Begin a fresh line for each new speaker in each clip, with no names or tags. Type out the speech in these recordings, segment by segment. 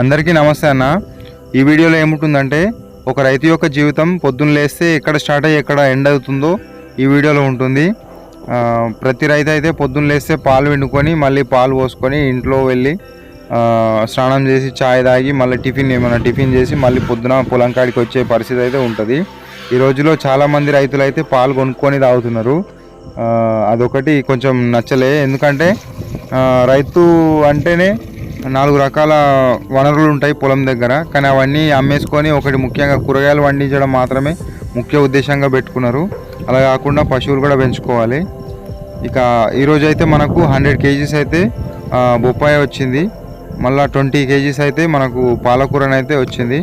అందరికీ నమస్తే అన్న. ఈ వీడియోలో ఏముంటుందంటే ఒక రైతు యొక్క జీవితం పొద్దున్న లేస్తే ఎక్కడ స్టార్ట్ అయ్యి ఎక్కడ ఎండ్ అవుతుందో ఈ వీడియోలో ఉంటుంది. ప్రతి రైతు అయితే పొద్దున్న లేస్తే పాలు వండుకొని మళ్ళీ పాలు పోసుకొని ఇంట్లో వెళ్ళి స్నానం చేసి చాయ్ తాగి మళ్ళీ టిఫిన్ ఏమైనా టిఫిన్ చేసి మళ్ళీ పొద్దున పొలం కాడికి వచ్చే పరిస్థితి అయితే ఉంటుంది. ఈ రోజులో చాలామంది రైతులు అయితే పాలు కొనుక్కొని తాగుతున్నారు. అదొకటి కొంచెం నచ్చలే. ఎందుకంటే రైతు అంటేనే నాలుగు రకాల వనరులు ఉంటాయి పొలం దగ్గర. కానీ అవన్నీ అమ్మేసుకొని ఒకటి ముఖ్యంగా కూరగాయలు పండించడం మాత్రమే ముఖ్య ఉద్దేశంగా పెట్టుకున్నారు. అలా కాకుండా పశువులు కూడా పెంచుకోవాలి. ఇక ఈరోజు అయితే మనకు హండ్రెడ్ కేజీస్ అయితే బొప్పాయి వచ్చింది. మళ్ళీ ట్వంటీ కేజీస్ అయితే మనకు పాలకూరని అయితే వచ్చింది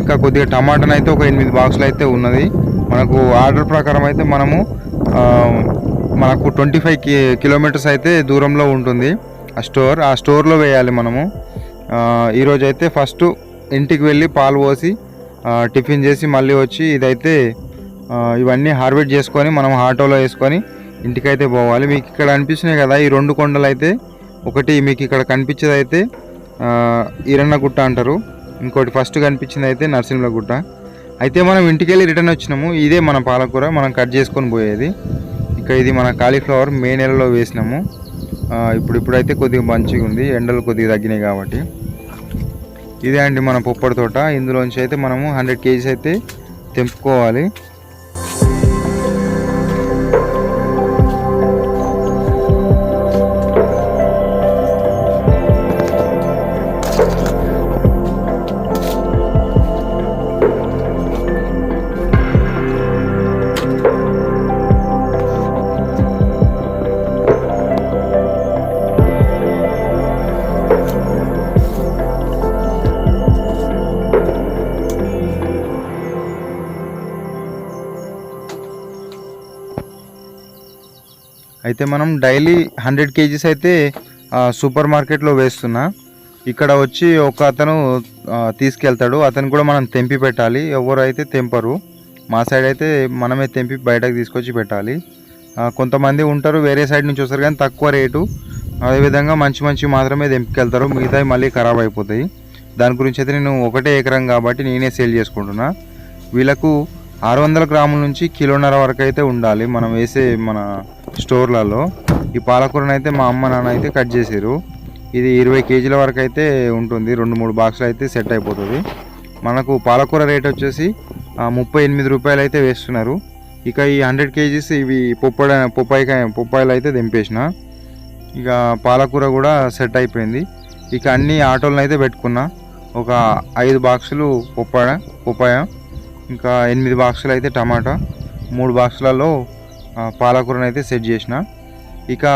ఇంకా కొద్దిగా టమాటాని అయితే ఒక ఎనిమిది బాక్సులు అయితే ఉన్నది. మనకు ఆర్డర్ ప్రకారం అయితే మనము మనకు ట్వంటీ ఫైవ్ కిలోమీటర్స్ అయితే దూరంలో ఉంటుంది. ఆ స్టోర్ ఆ స్టోర్లో వేయాలి మనము. ఈరోజు అయితే ఫస్ట్ ఇంటికి వెళ్ళి పాలు పోసి టిఫిన్ చేసి మళ్ళీ వచ్చి ఇదైతే ఇవన్నీ హార్వెస్ట్ చేసుకొని మనం ఆటోలో వేసుకొని ఇంటికైతే పోవాలి. మీకు ఇక్కడ అనిపిస్తున్నాయి కదా ఈ రెండు కొండలు అయితే ఒకటి మీకు ఇక్కడ కనిపించేది అయితే ఈరన్నగుట్ట అంటారు. ఇంకోటి ఫస్ట్ కనిపించింది అయితే నరసింహగుట్ట. అయితే మనం ఇంటికి వెళ్ళి రిటర్న్ వచ్చినాము. ఇదే మన పాలకూర మనం కట్ చేసుకొని పోయేది. ఇక ఇది మన కాలీఫ్లవర్ మే నెలలో వేసినాము. ఇప్పుడిప్పుడైతే ఇప్పుడు ఇప్పుడైతే కొద్దిగా మంచిగా ఉంది. ఎండలు కొద్దిగా తగ్గినాయి కాబట్టి. ఇదే అండి మన పొప్పడి తోట. ఇందులోంచి అయితే మనము హండ్రెడ్ కేజీస్ అయితే తెంపుకోవాలి. అయితే మనం డైలీ హండ్రెడ్ కేజీస్ అయితే సూపర్ మార్కెట్లో వేస్తున్నా. ఇక్కడ వచ్చి ఒక అతను తీసుకెళ్తాడు. అతను కూడా మనం తెంపి పెట్టాలి. ఎవరు అయితే తెంపరు మా సైడ్ అయితే మనమే తెంపి బయటకు తీసుకొచ్చి పెట్టాలి. కొంతమంది ఉంటారు వేరే సైడ్ నుంచి వస్తారు కానీ తక్కువ రేటు. అదేవిధంగా మంచి మంచి మాత్రమే తెంపుకెళ్తారు. మిగతావి మళ్ళీ ఖరాబ్ అయిపోతాయి. దాని గురించి అయితే నేను ఒకటే ఎకరం కాబట్టి నేనే సేల్ చేసుకుంటున్నా. వీళ్ళకు ఆరు వందల గ్రాముల నుంచి కిలోన్నర వరకు అయితే ఉండాలి. మనం వేసే మన స్టోర్లలో. ఈ పాలకూరను అయితే మా అమ్మ నాన్న అయితే కట్ చేసారు ఇది ఇరవై కేజీల వరకు అయితే ఉంటుంది. రెండు మూడు బాక్సులు అయితే సెట్ అయిపోతుంది. మనకు పాలకూర రేట్ వచ్చేసి ముప్పై ఎనిమిది రూపాయలు అయితే వేస్తున్నారు. ఇక ఈ హండ్రెడ్ కేజీస్ ఇవి పొప్పడ పొప్పాయికాయ పొప్పాయిలు అయితే దింపేసిన ఇక పాలకూర కూడా సెట్ అయిపోయింది. ఇక అన్ని ఆటోలను అయితే పెట్టుకున్నా. ఒక ఐదు బాక్సులు పొప్పాడ పొప్పాయ ఇంకా ఎనిమిది బాక్సులు అయితే టమాటా మూడు బాక్సులలో పాలకూరను అయితే సెట్ చేసిన. ఇక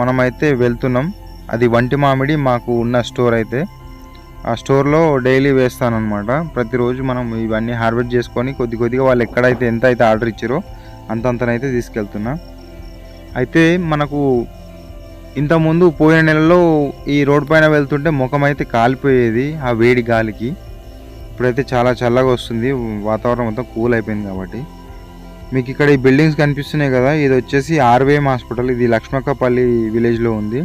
మనమైతే వెళ్తున్నాం. అది వంటి మామిడి మాకు ఉన్న స్టోర్ అయితే. ఆ స్టోర్లో డైలీ వేస్తానమాట ప్రతిరోజు మనం ఇవన్నీ హార్వెస్ట్ చేసుకొని కొద్ది కొద్దిగా వాళ్ళు ఎక్కడైతే ఎంత అయితే ఆర్డర్ ఇచ్చారో అంతంతనైతే తీసుకెళ్తున్నా. అయితే మనకు ఇంతకుముందు పోయిన నెలలో ఈ రోడ్ పైన వెళ్తుంటే ముఖం అయితే కాలిపోయేది ఆ వేడి గాలికి. ఇప్పుడైతే చాలా చల్లగా వస్తుంది. వాతావరణం మొత్తం కూల్ అయిపోయింది కాబట్టి. మీకు ఇక్కడ ఈ బిల్డింగ్స్ కనిపిస్తున్నాయి కదా ఇది వచ్చేసి ఆర్వీఎం హాస్పిటల్ ఇది లక్ష్మక్కపల్లి విలేజ్లో ఉంది.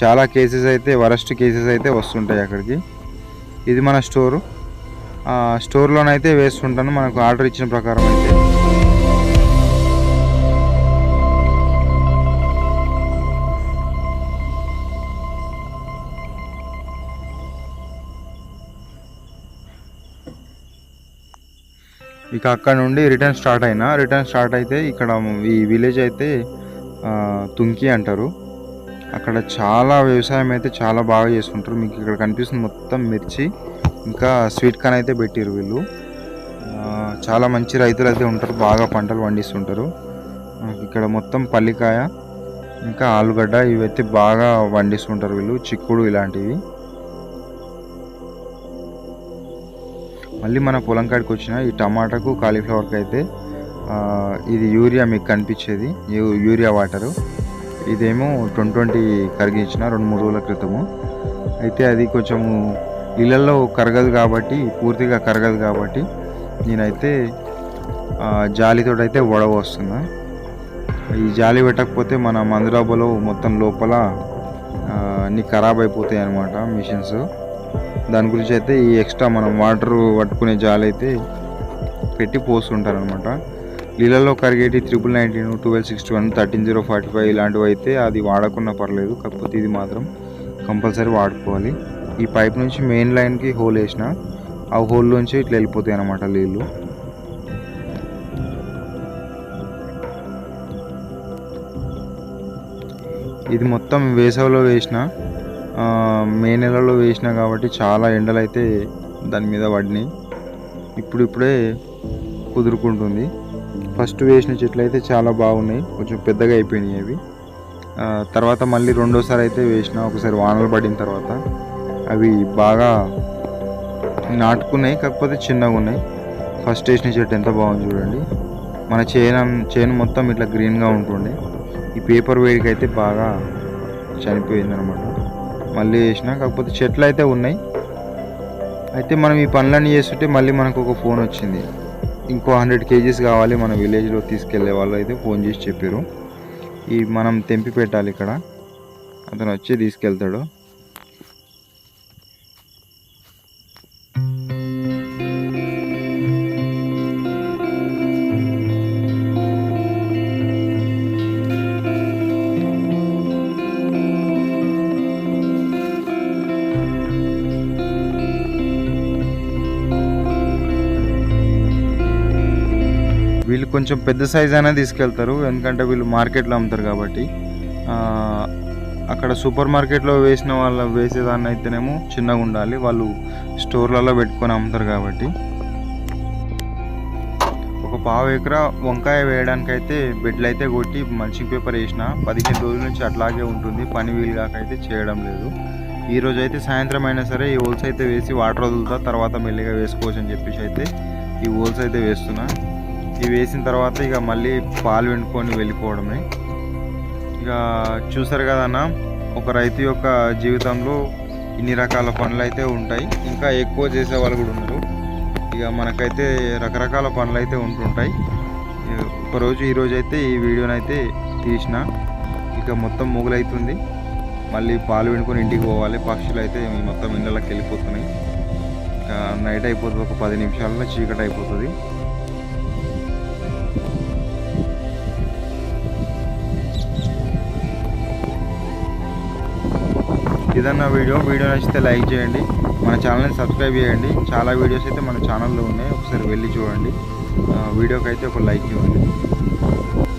చాలా కేసెస్ అయితే వరస్ట్ కేసెస్ అయితే వస్తుంటాయి అక్కడికి. ఇది మన స్టోరు ఆ స్టోర్లోనైతే వేస్తుంటాను. మనకు ఆర్డర్ ఇచ్చిన ప్రకారం అయితే. ఇక అక్కడ నుండి రిటర్న్ స్టార్ట్ అయినా రిటర్న్ స్టార్ట్ అయితే ఇక్కడ ఈ విలేజ్ అయితే తుంకి అంటారు. అక్కడ చాలా వ్యవసాయం అయితే చాలా బాగా చేసుకుంటారు మీకు ఇక్కడ కనిపిస్తుంది మొత్తం మిర్చి ఇంకా స్వీట్ కార్న్ అయితే పెట్టారు వీళ్ళు. చాలా మంచి రైతులు అయితే ఉంటారు బాగా పంటలు పండిస్తుంటారు. ఇక్కడ మొత్తం పల్లికాయ ఇంకా ఆలుగడ్డ ఇవైతే బాగా పండిస్తుంటారు వీళ్ళు చిక్కుడు ఇలాంటివి. మళ్ళీ మన పొలం కాడికి వచ్చిన ఈ టమాటాకు కాలీఫ్లవర్కి అయితే ఇది యూరియా మీకు కనిపించేది యూరియా వాటరు. ఇదేమో ట్వంటీ ట్వంటీ కరిగించిన రెండు మూడు రోజుల క్రితము. అయితే అది కొంచెము నీళ్ళల్లో కరగదు కాబట్టి పూర్తిగా కరగదు కాబట్టి నేనైతే ఆ, వడవ అయితే ఈ జాలి పెట్టకపోతే మన మందురాబలో మొత్తం లోపల అన్నీ ఖరాబ్ అయిపోతాయి అనమాట మిషన్స్. దాని గురించి అయితే ఈ ఎక్స్ట్రా మనం వాటర్ పట్టుకునే జాలు అయితే పెట్టి పోస్తుంటారు అనమాట నీళ్ళలో కరిగేటి triple nineteen twelve sixty one thirteen zero forty five ఇలాంటివి అయితే అది వాడకున్నా పర్లేదు కాకపోతే ఇది మాత్రం కంపల్సరీ వాడుకోవాలి. ఈ పైప్ నుంచి మెయిన్ లైన్కి హోల్ వేసిన ఆ హోల్ నుంచి ఇట్లా వెళ్ళిపోతాయి అనమాట నీళ్ళు. ఇది మొత్తం వేసవిలో వేసిన మే నెలలో వేసిన కాబట్టి చాలా ఎండలు అయితే దాని మీద పడినాయి. ఇప్పుడు ఇప్పుడే కుదురుకుంటుంది. ఫస్ట్ వేసిన చెట్లు అయితే చాలా బాగున్నాయి. కొంచెం పెద్దగా అయిపోయినాయి అవి. తర్వాత మళ్ళీ రెండోసారి అయితే వేసిన ఒకసారి వానలు పడిన తర్వాత అవి బాగా నాటుకున్నాయి కాకపోతే చిన్నగా ఉన్నాయి. ఫస్ట్ వేసిన చెట్టు ఎంత బాగుంది చూడండి. మన చేను చేను మొత్తం ఇట్లా గ్రీన్గా ఉంటుండే. ఈ పేపర్ వేడికి అయితే బాగా చనిపోయింది అనమాట మళ్ళీ వేసిన కాకపోతే చెట్లు అయితే ఉన్నాయి. అయితే మనం ఈ పనులన్నీ చేస్తుంటే మళ్ళీ మనకు ఒక ఫోన్ వచ్చింది. ఇంకో హండ్రెడ్ కేజీస్ కావాలి మన విలేజ్లో తీసుకెళ్ళే వాళ్ళు అయితే ఫోన్ చేసి చెప్పారు. ఈ మనం తెంపి పెట్టాలి ఇక్కడ. అతను వచ్చి తీసుకెళ్తాడు. కొంచెం పెద్ద సైజ్ అనేది తీసుకెళ్తారు. ఎందుకంటే వీళ్ళు మార్కెట్లో అమ్ముతారు కాబట్టి. అక్కడ సూపర్ మార్కెట్లో వేసిన వాళ్ళ వేసేదాన్ని అయితేనేమో చిన్నగా ఉండాలి. వాళ్ళు స్టోర్లలో పెట్టుకొని అమ్ముతారు కాబట్టి. ఒక పావు ఎకరా వంకాయ వేయడానికి అయితే బెడ్లు అయితే కొట్టి మల్చింగ్ పేపర్ వేసిన పదిహేను రోజుల నుంచి అట్లాగే ఉంటుంది. పని వీలు కాక అయితే చేయడం లేదు. ఈ రోజు అయితే సాయంత్రం అయినా సరే ఈ హోల్స్ అయితే వేసి వాటర్ వదులుతా తర్వాత మెల్లిగా వేసుకోవచ్చు అని చెప్పేసి అయితే ఈ హోల్స్ అయితే వేస్తున్నా. ఇవి వేసిన తర్వాత ఇక మళ్ళీ పాలు వెండుకొని వెళ్ళిపోవడమే. ఇక చూసారు కదన్న ఒక రైతు యొక్క జీవితంలో ఇన్ని రకాల పనులు అయితే ఉంటాయి. ఇంకా ఎక్కువ చేసే వాళ్ళు కూడా ఉన్నారు. ఇక మనకైతే రకరకాల పనులు అయితే ఉంటుంటాయి. ఇక ఒకరోజు ఈరోజు అయితే ఈ వీడియోని అయితే తీసిన. ఇక మొత్తం మొగులైతుంది. మళ్ళీ పాలు వినుకొని ఇంటికి పోవాలి. పక్షులు అయితే మొత్తం ఇళ్ళకి వెళ్ళిపోతున్నాయి. ఇక నైట్ అయిపోతుంది. ఒక పది నిమిషాల్లో చీకటి అయిపోతుంది ఇదన్న వీడియో వీడియో నచ్చితే లైక్ చేయండి. మన ఛానల్ని సబ్స్క్రైబ్ చేయండి. చాలా వీడియోస్ అయితే మన ఛానల్లో ఉన్నాయి. ఒకసారి వెళ్ళి చూడండి. వీడియోకి అయితే ఒక లైక్ ఇవ్వండి.